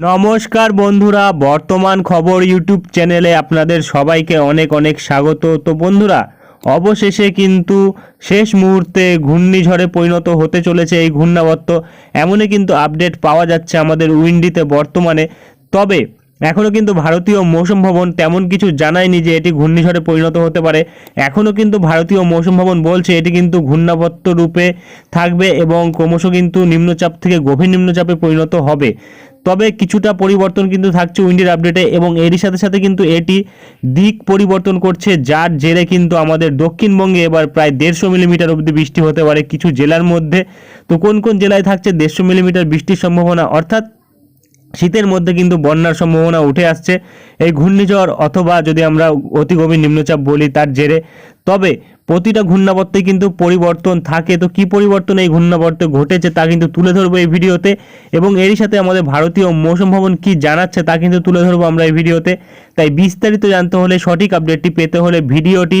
নমস্কার বন্ধুরা, বর্তমান খবর ইউটিউব চ্যানেলে আপনাদের সবাইকে অনেক অনেক স্বাগত। তো বন্ধুরা, অবশেষে কিন্তু শেষ মুহূর্তে ঘূর্ণিঝড়ে পরিণত হতে চলেছে এই ঘূর্ণাবর্ত। এমনই কিন্তু আপডেট পাওয়া যাচ্ছে আমাদের উইন্ডিতে বর্তমানে। তবে এখনও কিন্তু ভারতীয় মৌসুম ভবন তেমন কিছু জানায়নি যে এটি ঘূর্ণিঝড়ে পরিণত হতে পারে। এখনও কিন্তু ভারতীয় মৌসুম ভবন বলছে এটি কিন্তু ঘূর্ণাবর্ত রূপে থাকবে এবং ক্রমশ কিন্তু নিম্নচাপ থেকে গভীর নিম্নচাপে পরিণত হবে। তবে কিছুটা পরিবর্তন কিন্তু থাকছে উইন্ডের আপডেটে এবং এরই সাথে সাথে কিন্তু এটি দিক পরিবর্তন করছে, যার জেরে কিন্তু আমাদের দক্ষিণবঙ্গে এবার প্রায় দেড়শো মিলিমিটার অবধি বৃষ্টি হতে পারে কিছু জেলার মধ্যে। তো কোন কোন জেলায় থাকছে দেড়শো মিলিমিটার বৃষ্টির সম্ভাবনা? অর্থাৎ শীতের মধ্যে কিন্তু বন্যার সম্ভাবনা উঠে আসছে। এই ঘূর্ণিঝড় অথবা যদি আমরা অতি গভীর নিম্নচাপ বলি তার জেরে, তবে প্রতিটা ঘূর্ণাবর্তে কিন্তু পরিবর্তন থাকে। তো কি পরিবর্তন এই ঘূর্ণাবর্তে ঘটেছে তা কিন্তু তুলে ধরবো এই ভিডিওতে। এবং এরই সাথে আমাদের ভারতীয় মৌসুম ভবন কি জানাচ্ছে তা কিন্তু তুলে ধরবো আমরা এই ভিডিওতে। তাই বিস্তারিত জানতে হলে সঠিক আপডেটটি পেতে হলে ভিডিওটি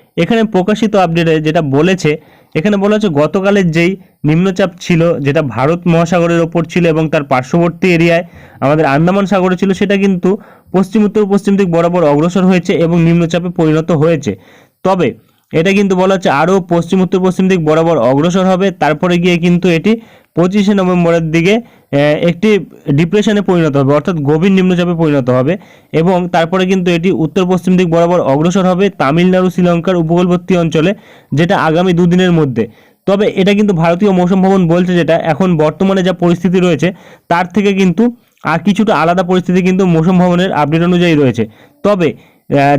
এখানে প্রকাশিত আপডেটে যেটা বলেছে, এখানে বলা হচ্ছে গতকালের যেই নিম্নচাপ ছিল, যেটা ভারত মহাসাগরের ওপর ছিল এবং তার পার্শ্ববর্তী এরিয়ায় আমাদের আন্দামান সাগরে ছিল, সেটা কিন্তু পশ্চিম, উত্তর, পশ্চিম দিক বরাবর অগ্রসর হয়েছে এবং নিম্নচাপে পরিণত হয়েছে। তবে এটা কিন্তু বলা হচ্ছে আরও পশ্চিম, উত্তর, পশ্চিম দিক বরাবর অগ্রসর হবে, তারপরে গিয়ে কিন্তু এটি পঁচিশে নভেম্বরের দিকে একটি ডিপ্রেশনে পরিণত হবে, অর্থাৎ গভীর নিম্নচাপে পরিণত হবে এবং তারপরে কিন্তু এটি উত্তর পশ্চিম দিক বরাবর অগ্রসর হবে তামিলনাড়ু, শ্রীলঙ্কার উপকূলবর্তী অঞ্চলে, যেটা আগামী দুদিনের মধ্যে। তবে এটা কিন্তু ভারতীয় মৌসুম ভবন বলছে যেটা, এখন বর্তমানে যা পরিস্থিতি রয়েছে, তার থেকে কিন্তু আর কিছুটা আলাদা পরিস্থিতি কিন্তু মৌসুম ভবনের আপডেট অনুযায়ী রয়েছে। তবে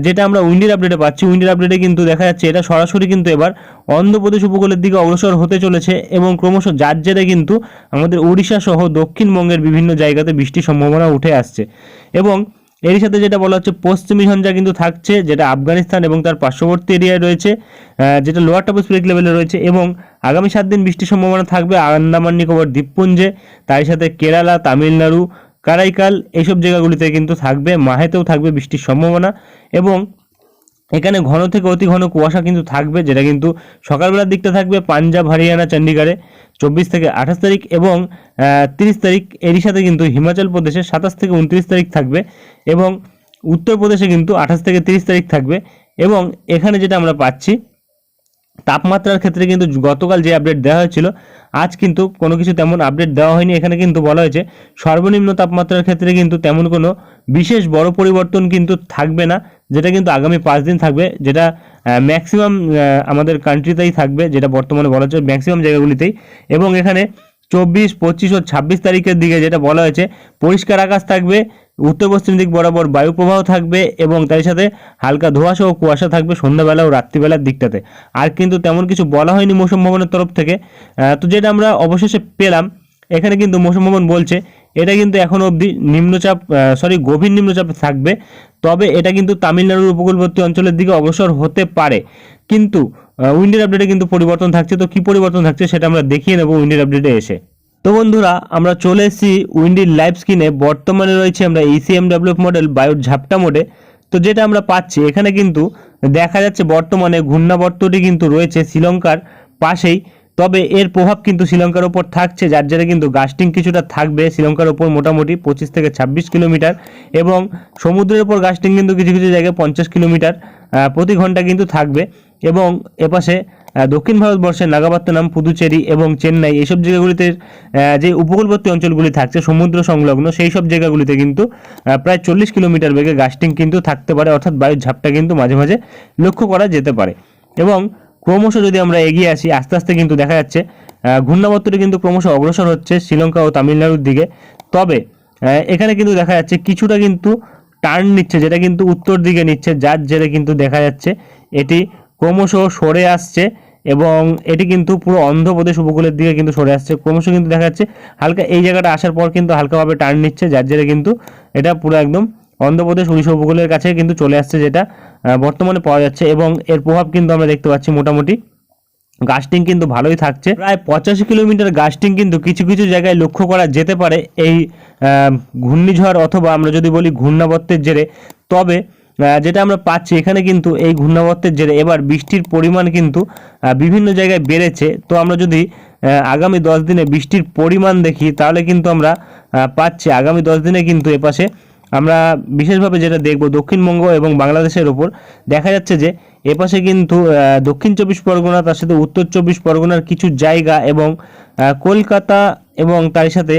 যেটা আমরা উইন্ডির আপডেটে পাচ্ছি, উইন্ডির আপডেটে কিন্তু দেখা যাচ্ছে এটা সরাসরি কিন্তু এবার অন্ধ্রপ্রদেশ উপকূলের দিকে অগ্রসর হতে চলেছে এবং ক্রমশ যার জেরে কিন্তু আমাদের উড়িষ্যা সহ দক্ষিণবঙ্গের বিভিন্ন জায়গাতে বৃষ্টির সম্ভাবনা উঠে আসছে। এবং এর সাথে যেটা বলা হচ্ছে, পশ্চিমী ঝঞ্ঝা কিন্তু থাকছে, যেটা আফগানিস্তান এবং তার পার্শ্ববর্তী এরিয়ায় রয়েছে যেটা লোয়ার টপোস্ফিরিক লেভেলে রয়েছে এবং আগামী সাত দিন বৃষ্টির সম্ভাবনা থাকবে আন্দামান নিকোবর দ্বীপপুঞ্জে তার সাথে কেরালা, তামিলনাড়ু কারাইকাল এইসব জায়গাগুলিতে কিন্তু থাকবে, মাহেতেও থাকবে বৃষ্টির সম্ভাবনা এবং এখানে ঘন থেকে অতি ঘন কুয়াশা কিন্তু থাকবে, যেটা কিন্তু সকালবেলার দিকটা থাকবে পাঞ্জাব, হরিয়ানা, চণ্ডীগড়ে চব্বিশ থেকে আঠাশ তারিখ এবং তিরিশ তারিখ এরই সাথে কিন্তু হিমাচল প্রদেশে সাতাশ থেকে উনত্রিশ তারিখ থাকবে এবং উত্তরপ্রদেশে কিন্তু আঠাশ থেকে তিরিশ তারিখ থাকবে এবং এখানে যেটা আমরা পাচ্ছি তাপমাত্রার ক্ষেত্রে কিন্তু গতকাল যে আপডেট দেওয়া হয়েছিল, আজ কিন্তু কোনো কিছু তেমন আপডেট দেওয়া হয়নি। এখানে কিন্তু বলা হয়েছে, সর্বনিম্ন তাপমাত্রার ক্ষেত্রে কিন্তু তেমন কোনো বিশেষ বড় পরিবর্তন কিন্তু থাকবে না, যেটা কিন্তু আগামী পাঁচ দিন থাকবে, যেটা ম্যাক্সিমাম আমাদের কান্ট্রিতেই থাকবে, যেটা বর্তমানে বলা হচ্ছে ম্যাক্সিমাম জায়গাগুলিতেই। এবং এখানে চব্বিশ, পঁচিশ ও ছাব্বিশ তারিখের দিকে যেটা বলা হয়েছে, পরিষ্কার আকাশ থাকবে উত্তর পশ্চিম দিক বরাবর বায়ু প্রবাহ থাকবে এবং তার সাথে হালকা ধোঁয়াশা ও কুয়াশা থাকবে সন্ধ্যাবেলা ও রাত্রিবেলার দিকটাতে। আর কিন্তু তেমন কিছু বলা হয়নি মৌসুম ভবনের তরফ থেকে। তো যেটা আমরা অবশেষে পেলাম, এখানে কিন্তু মৌসুম ভবন বলছে, এটা কিন্তু এখনও অবধি নিম্নচাপ সরি গভীর নিম্নচাপ থাকবে। তবে এটা কিন্তু তামিলনাড়ুর উপকূলবর্তী অঞ্চলের দিকে অগ্রসর হতে পারে। কিন্তু উইন্ডের আপডেটে কিন্তু পরিবর্তন থাকছে। তো কি পরিবর্তন থাকছে সেটা আমরা দেখিয়ে নেব উইন্ডের আপডেটে এসে। তো বন্ধুরা, আমরা চলে এসেছি উইন্ডির লাইভ স্ক্রিনে বর্তমানে রয়েছে আমরা ইসিএমডাব্লিউ মডেল বায়ুর ঝাপটা মোডে তো যেটা আমরা পাচ্ছি, এখানে কিন্তু দেখা যাচ্ছে বর্তমানে ঘূর্ণাবর্তটি কিন্তু রয়েছে শ্রীলঙ্কার পাশেই। তবে এর প্রভাব কিন্তু শ্রীলঙ্কার ওপর থাকছে, যার জেরে কিন্তু গাস্টিং কিছুটা থাকবে শ্রীলঙ্কার ওপর মোটামুটি পঁচিশ থেকে ছাব্বিশ কিলোমিটার। এবং সমুদ্রের ওপর গাস্টিং কিন্তু কিছু কিছু জায়গায় পঞ্চাশ কিলোমিটার প্রতি ঘণ্টা কিন্তু থাকবে। এবং এপাশে দক্ষিণ ভারতবর্ষের নাগাপাত্তানাম, পুদুচেরি এবং চেন্নাই এইসব জায়গাগুলিতে যে উপকূলবর্তী অঞ্চলগুলি থাকছে, সমুদ্র সংলগ্ন, সেই সব জায়গাগুলিতে কিন্তু প্রায় চল্লিশ কিলোমিটার বেগে গাস্টিং কিন্তু থাকতে পারে, অর্থাৎ বায়ুর ঝাপটা কিন্তু মাঝে মাঝে লক্ষ্য করা যেতে পারে। এবং ক্রমশ যদি আমরা এগিয়ে আসি, আস্তে আস্তে কিন্তু দেখা যাচ্ছে ঘূর্ণাবর্তটি কিন্তু ক্রমশ অগ্রসর হচ্ছে শ্রীলঙ্কা ও তামিলনাড়ুর দিকে। তবে এখানে কিন্তু দেখা যাচ্ছে কিছুটা কিন্তু টার্ন নিচ্ছে, যেটা কিন্তু উত্তর দিকে নিচ্ছে, যার জেরে কিন্তু দেখা যাচ্ছে, এটি ক্রমশ সরে আসছে এবং এটি কিন্তু পুরো অন্ধ্রপ্রদেশ উপকূলের দিকে কিন্তু সরে আসছে। ক্রমশ কিন্তু দেখা যাচ্ছে হালকা এই জায়গাটা আসার পর কিন্তু হালকাভাবে টার্ন নিচ্ছে, যার জেরে কিন্তু এটা পুরো একদম অন্ধ্রপ্রদেশ উড়িষ্যা উপকূলের কাছে কিন্তু চলে আসছে যেটা বর্তমানে পাওয়া যাচ্ছে এবং এর প্রভাব কিন্তু আমরা দেখতে পাচ্ছি মোটামুটি। গাস্টিং কিন্তু ভালোই থাকছে। প্রায় পঁচাশি কিলোমিটার গাস্টিং কিন্তু কিছু কিছু জায়গায় লক্ষ্য করা যেতে পারে এই ঘূর্ণিঝড় অথবা আমরা যদি বলি ঘূর্ণাবর্তের জেরে। তবে যেটা আমরা পাচ্ছি এখানে কিন্তু এই ঘূর্ণাবর্তের জেরে এবার বৃষ্টির পরিমাণ কিন্তু বিভিন্ন জায়গায় বেড়েছে। তো আমরা যদি আগামী দশ দিনে বৃষ্টির পরিমাণ দেখি, তাহলে কিন্তু আমরা পাচ্ছি আগামী দশ দিনে কিন্তু এপাশে আমরা বিশেষভাবে যেটা দেখব দক্ষিণবঙ্গ এবং বাংলাদেশের ওপর, দেখা যাচ্ছে যে এপাশে কিন্তু দক্ষিণ চব্বিশ পরগনা, তার সাথে উত্তর চব্বিশ পরগনার কিছু জায়গা এবং কলকাতা এবং তার সাথে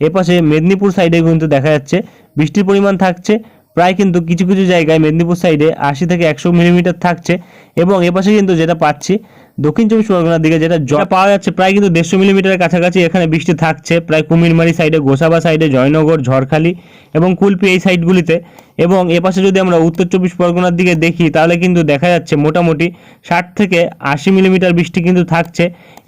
এপাশে মেদিনীপুর সাইডে কিন্তু দেখা যাচ্ছে বৃষ্টির পরিমাণ থাকছে। প্রায় কিন্তু কিছু কিছু জায়গায় মেদিনীপুর সাইডে আশি থেকে একশো মিলিমিটার থাকছে এবং এপাশে কিন্তু যেটা পাচ্ছি দক্ষিণ চব্বিশ পরগনার দিকে যেটা জল পাওয়া যাচ্ছে প্রায় কিন্তু দেড়শো মিলিমিটারের কাছাকাছি, এখানে বৃষ্টি থাকছে। প্রায় কুমিরমারি সাইডে, গোসাবা সাইডে, জয়নগর, ঝড়খালি এবং কুলপি এই সাইডগুলিতে। এবং এপাশে যদি আমরা উত্তর চব্বিশ পরগনার দিকে দেখি, তাহলে কিন্তু দেখা যাচ্ছে মোটামুটি ষাট থেকে আশি মিলিমিটার বৃষ্টি কিন্তু থাকছে।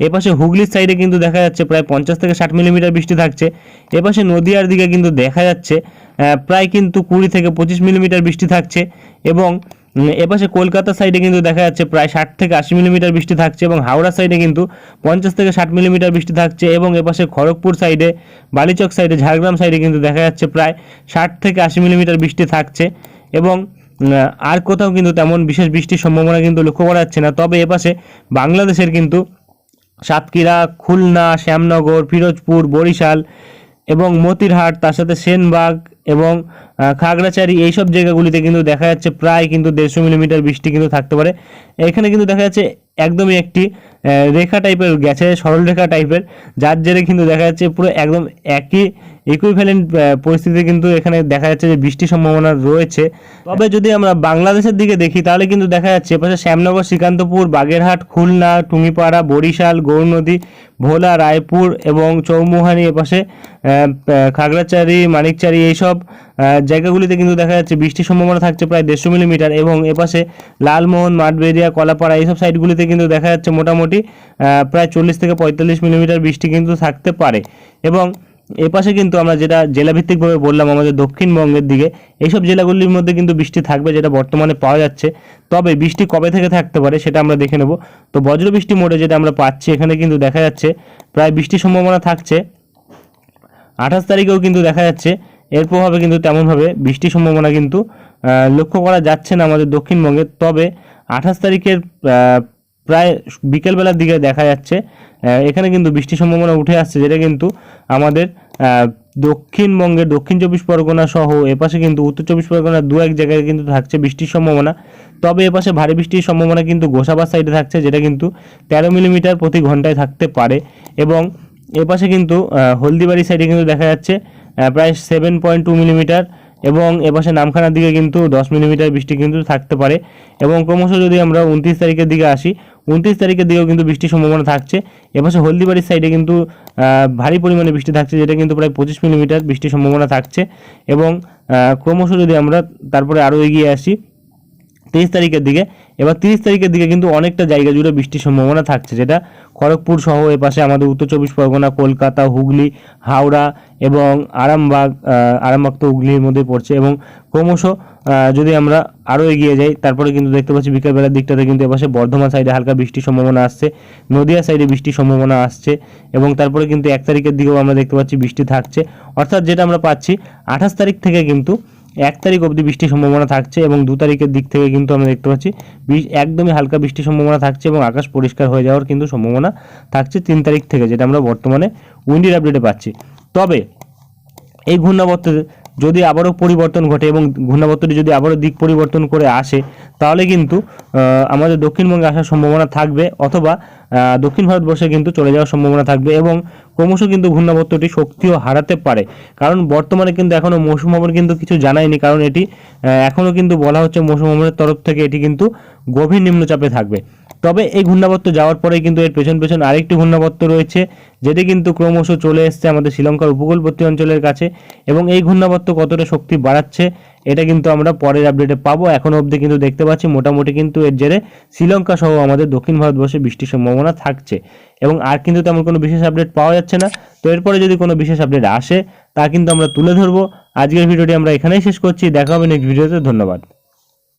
এপাশে হুগলির সাইডে কিন্তু দেখা যাচ্ছে প্রায় পঞ্চাশ থেকে ষাট মিলিমিটার বৃষ্টি থাকছে। এপাশে নদিয়ার দিকে কিন্তু দেখা যাচ্ছে প্রায় কিন্তু কুড়ি থেকে পঁচিশ মিলিমিটার বৃষ্টি থাকছে। এবং এপাশে কলকাতা সাইডে কিন্তু দেখা যাচ্ছে প্রায় ষাট থেকে আশি মিলিমিটার বৃষ্টি থাকছে এবং হাওড়া সাইডে কিন্তু পঞ্চাশ থেকে ষাট মিলিমিটার বৃষ্টি থাকছে এবং এপাশে খড়গপুর সাইডে বালিচক সাইডে ঝাড়গ্রাম সাইডে কিন্তু দেখা যাচ্ছে প্রায় ষাট থেকে আশি মিলিমিটার বৃষ্টি থাকছে এবং আর কোথাও কিন্তু তেমন বিশেষ বৃষ্টির সম্ভাবনা কিন্তু লক্ষ্য করা যাচ্ছে না। তবে এপাশে বাংলাদেশের কিন্তু সাতক্ষীরা, খুলনা, শ্যামনগর, ফিরোজপুর, বরিশাল এবং মতিরহাট, তার সাথে সেনবাগ এবং খাগড়াছড়ি এইসব জায়গাগুলিতে কিন্তু দেখা যাচ্ছে প্রায় কিন্তু দেড়শো মিলিমিটার বৃষ্টি কিন্তু থাকতে পারে। এখানে কিন্তু দেখা যাচ্ছে একদমই একটি রেখা টাইপের গেছে সরল রেখা টাইপের যার জেরে কিন্তু দেখা যাচ্ছে পুরো একদম একই ইকুইভ্যালেন্ট পরিস্থিতি কিন্তু এখানে দেখা যাচ্ছে যে বৃষ্টির সম্ভাবনা রয়েছে। তবে যদি আমরা বাংলাদেশের দিকে দেখি তাহলে কিন্তু দেখা যাচ্ছে এপাশে শ্যামনগর শ্রীকান্তপুর বাগেরহাট খুলনা টুঙ্গিপাড়া বরিশাল গৌরনদী ভোলা রায়পুর এবং চৌমুহানি এপাশে আহ, মানিকচারি এইসব আহ, জায়গাগুলিতে কিন্তু দেখা যাচ্ছে বৃষ্টির সম্ভাবনা থাকছে প্রায় দেড়শো মিলিমিটার এবং এপাশে লালমোহন মাঠবেরিয়া কলাপাড়া এইসব সাইডগুলিতে কিন্তু দেখা যাচ্ছে মোটামুটি প্রায় চল্লিশ থেকে পঁয়তাল্লিশ মিলিমিটার বৃষ্টি কিন্তু থাকতে পারে। এবং এপাশে কিন্তু আমরা যেটা জেলাভিত্তিকভাবে বললাম আমাদের দক্ষিণবঙ্গের দিকে এইসব জেলাগুলির মধ্যে কিন্তু বৃষ্টি থাকবে যেটা বর্তমানে পাওয়া যাচ্ছে। তবে বৃষ্টি কবে থেকে থাকতে পারে সেটা আমরা দেখে নেব। তো বজ্র বৃষ্টি মোডে যেটা আমরা পাচ্ছি এখানে কিন্তু দেখা যাচ্ছে প্রায় বৃষ্টির সম্ভাবনা থাকছে। আঠাশ তারিখেও কিন্তু দেখা যাচ্ছে এর প্রভাবে কিন্তু তেমনভাবে বৃষ্টির সম্ভাবনা কিন্তু লক্ষ্য করা যাচ্ছে না আমাদের দক্ষিণবঙ্গে। তবে আঠাশ তারিখের প্রায় বিকেলবেলার দিকে দেখা যাচ্ছে এখানে কিন্তু বৃষ্টির সম্ভাবনা উঠে আসছে যেটা কিন্তু আমাদের আহ, দক্ষিণবঙ্গের দক্ষিণ চব্বিশ পরগনা সহ এপাশে কিন্তু উত্তর চব্বিশ পরগনা দু এক জায়গায় কিন্তু থাকছে বৃষ্টির সম্ভাবনা। তবে এপাশে ভারী বৃষ্টির সম্ভাবনা কিন্তু গোসাবার সাইডে থাকছে যেটা কিন্তু তেরো মিলিমিটার প্রতি ঘন্টায় থাকতে পারে। এবং এপাশে কিন্তু হলদিবাড়ি সাইডে কিন্তু দেখা যাচ্ছে প্রায় সেভেন পয়েন্ট টু মিলিমিটার এবং এপাশে নামখানার দিকে কিন্তু দশ মিলিমিটার বৃষ্টি কিন্তু থাকতে পারে। এবং ক্রমশ যদি আমরা উনত্রিশ তারিখের দিকে আসি, উনত্রিশ তারিখের দিকেও কিন্তু বৃষ্টির সম্ভাবনা থাকছে। এপাশে হলদিবাড়ির সাইডে কিন্তু ভারী পরিমাণে বৃষ্টি থাকছে, যেটা কিন্তু প্রায় পঁচিশ মিলিমিটার বৃষ্টির সম্ভাবনা থাকছে। এবং ক্রমশ যদি আমরা তারপরে আরও এগিয়ে আসি তেইশ তারিখের দিকে। এবার তিরিশ তারিখের দিকে কিন্তু অনেকটা জায়গা জুড়ে বৃষ্টির সম্ভাবনা থাকছে, যেটা খড়গপুর সহ এপাশে আমাদের উত্তর চব্বিশ পরগনা, কলকাতা, হুগলি, হাওড়া এবং আরামবাগ আরামবাগ তো হুগলির মধ্যে পড়ছে এবং ক্রমশ যদি আমরা আরও এগিয়ে যাই, তারপরে কিন্তু দেখতে পাচ্ছি বিকেলবেলার দিকটাতে কিন্তু এপাশে বর্ধমান সাইডে হালকা বৃষ্টির সম্ভাবনা আসছে, নদিয়া সাইডে বৃষ্টির সম্ভাবনা আসছে এবং তারপরে কিন্তু এক তারিখের দিকেও আমরা দেখতে পাচ্ছি বৃষ্টি থাকছে। অর্থাৎ যেটা আমরা পাচ্ছি, আঠাশ তারিখ থেকে কিন্তু এক তারিখ অবধি বৃষ্টির সম্ভাবনা থাকছে এবং দু তারিখের দিক থেকে কিন্তু আমরা দেখতে পাচ্ছি একদমই হালকা বৃষ্টির সম্ভাবনা থাকছে এবং আকাশ পরিষ্কার হয়ে যাওয়ার কিন্তু সম্ভাবনা থাকছে তিন তারিখ থেকে, যেটা আমরা বর্তমানে উইন্ডির আপডেটে পাচ্ছি। তবে এই ঘূর্ণাবর্ত যদি আবারও পরিবর্তন ঘটে এবং ঘূর্ণাবর্তটি যদি আবারও দিক পরিবর্তন করে আসে তাহলে কিন্তু আমাদের দক্ষিণবঙ্গে আসার সম্ভাবনা থাকবে অথবা দক্ষিণ ভারতবর্ষে কিন্তু চলে যাওয়ার সম্ভাবনা থাকবে এবং ক্রমশ কিন্তু ঘূর্ণাবর্তটি শক্তিও হারাতে পারে। কারণ বর্তমানে কিন্তু এখনও মৌসুম ভবন কিন্তু কিছু জানায়নি, কারণ এটি এখনও কিন্তু বলা হচ্ছে মৌসুম ভবনের তরফ থেকে এটি কিন্তু গভীর নিম্নচাপে থাকবে। তবে এই ঘূর্ণাবর্ত যাওয়ার পরে কিন্তু এর পেছন পেছন আরেকটি ঘূর্ণাবর্ত রয়েছে, যেটি কিন্তু ক্রমশ চলে এসছে আমাদের শ্রীলঙ্কার উপকূলবর্তী অঞ্চলের কাছে এবং এই ঘূর্ণাবর্ত কতটা শক্তি বাড়াচ্ছে এটা কিন্তু আমরা পরের আপডেটে পাবো। এখন অবধি কিন্তু দেখতে পাচ্ছি, মোটামুটি কিন্তু এর জেরে শ্রীলঙ্কা সহ আমাদের দক্ষিণ ভারতবর্ষে বৃষ্টির সম্ভাবনা থাকছে। এবং আর কিন্তু তেমন কোনো বিশেষ আপডেট পাওয়া যাচ্ছে না। তো এরপরে যদি কোনো বিশেষ আপডেট আসে, তা কিন্তু আমরা তুলে ধরবো। আজকের ভিডিওটি আমরা এখানেই শেষ করছি। দেখা হবে নেক্সট ভিডিওতে ধন্যবাদ।